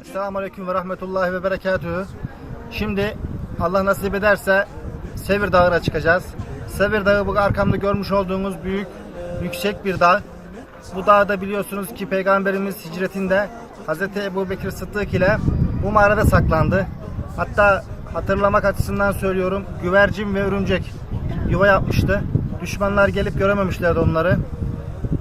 Esselamu Aleyküm ve Rahmetullahi ve Berekatühü. Şimdi Allah nasip ederse Sevir Dağı'na çıkacağız. Sevir Dağı bu arkamda görmüş olduğunuz büyük, yüksek bir dağ. Bu dağda biliyorsunuz ki Peygamberimiz hicretinde Hz. Ebu Bekir Sıddık ile bu mağarada saklandı. Hatta hatırlamak açısından söylüyorum güvercin ve örümcek yuva yapmıştı. Düşmanlar gelip görememişlerdi onları.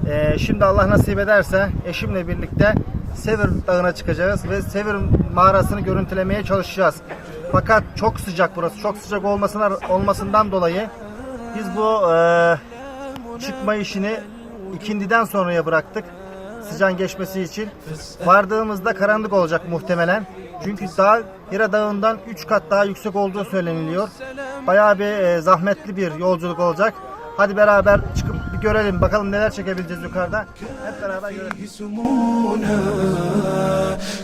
Ee, şimdi Allah nasip ederse eşimle birlikte Sevir Dağı'na çıkacağız ve Sevir mağarasını görüntülemeye çalışacağız. Fakat çok sıcak burası. Çok sıcak olmasına, olmasından dolayı biz bu e, çıkma işini ikindiden sonraya bıraktık. Sıcağın geçmesi için. Vardığımızda karanlık olacak muhtemelen. Çünkü dağ Hira Dağı'ndan 3 kat daha yüksek olduğu söyleniliyor. Bayağı bir e, zahmetli bir yolculuk olacak. Hadi beraber çıkıp bir görelim. Bakalım neler çekebileceğiz yukarıda. Hep beraber görelim. سمونا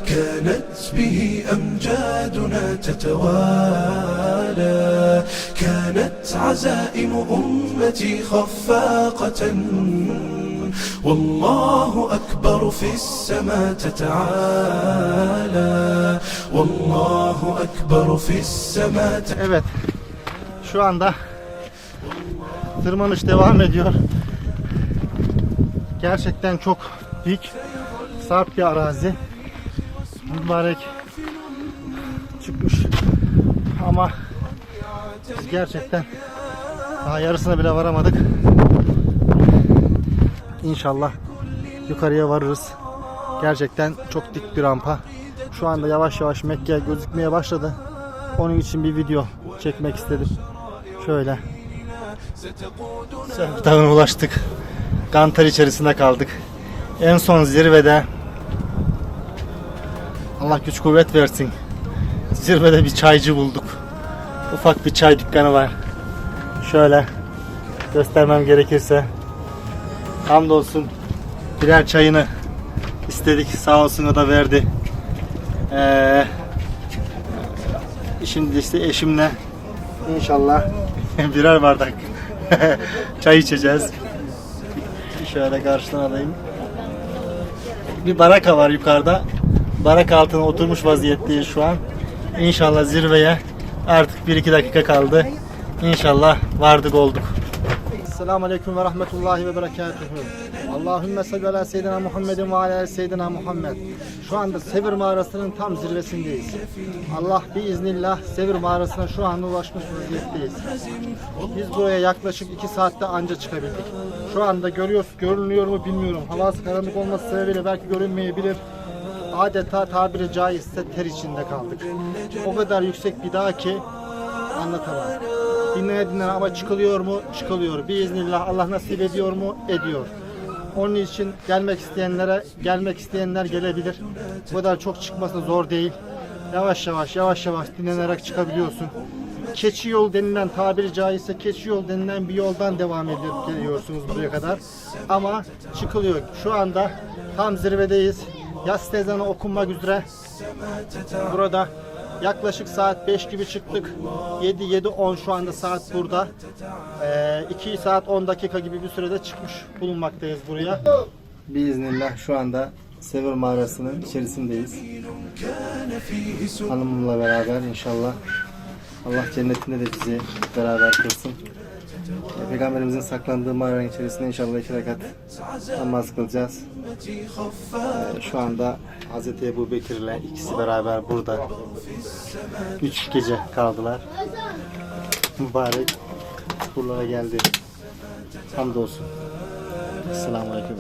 كانت به أمجادنا تتوالى كانت عزائم أمتي خفاقة والله أكبر في السماء تتعالى والله أكبر في السماء تتعالى Evet. Şu anda tırmanış devam ediyor. Gerçekten çok dik, sarp bir arazi. Mübarek çıkmış. Ama biz gerçekten daha yarısına bile varamadık. İnşallah yukarıya varırız. Gerçekten çok dik bir rampa. Şu anda yavaş yavaş Mekke gözükmeye başladı. Onun için bir video çekmek istedim. Şöyle. Dağı'na ulaştık. Gantar içerisinde kaldık. En son zirvede Allah güç kuvvet versin. Zirvede bir çaycı bulduk. Ufak bir çay dükkanı var. Şöyle göstermem gerekirse hamdolsun birer çayını istedik. Sağ olsun o da verdi. Ee, şimdi işte eşimle inşallah birer bardak çay içeceğiz. Şöyle karşıdan alayım. Bir baraka var yukarıda. Baraka altına oturmuş vaziyetteyiz şu an. İnşallah zirveye artık 1-2 dakika kaldı. İnşallah vardık olduk. Selamun Aleyküm ve Rahmetullahi ve Berekatuhu. Allahümme salli ala seyyidina Muhammedin ve ala seyyidina Muhammed. Şu anda Sevir mağarasının tam zirvesindeyiz. Allah biiznillah Sevir mağarasına şu anda ulaşmış vaziyetteyiz. Biz buraya yaklaşık 2 saatte anca çıkabildik. Şu anda görüyoruz, görünüyor mu bilmiyorum. Havası karanlık olması sebebiyle belki görünmeyebilir. Adeta tabiri caizse ter içinde kaldık. O kadar yüksek bir dağ ki anlatamam. Dinleye dinleye ama çıkılıyor mu? Çıkılıyor. Biiznillah Allah nasip ediyor mu? Ediyor. Onun için gelmek isteyenlere, gelmek isteyenler gelebilir. Bu kadar çok çıkması zor değil. Yavaş yavaş, yavaş yavaş dinlenerek çıkabiliyorsun. Keçi yol denilen tabiri caizse keçi yol denilen bir yoldan devam edip geliyorsunuz buraya kadar. Ama çıkılıyor. Şu anda tam zirvedeyiz. Yas tezanı okunmak üzere. Burada yaklaşık saat 5 gibi çıktık. 7 7 10 şu anda saat burada. Ee, 2 saat 10 dakika gibi bir sürede çıkmış bulunmaktayız buraya. Biiznillah şu anda Sevir mağarasının içerisindeyiz. Hanımımla beraber inşallah. Allah cennetinde de bizi beraber kılsın. Peygamberimizin saklandığı mağaranın içerisinde inşallah iki rekat namaz kılacağız. Ee, Şu anda Hz. Ebu Bekir ile ikisi beraber burada. Üç gece kaldılar. Mübarek buralara geldi. Hamdolsun. Selamun Aleyküm.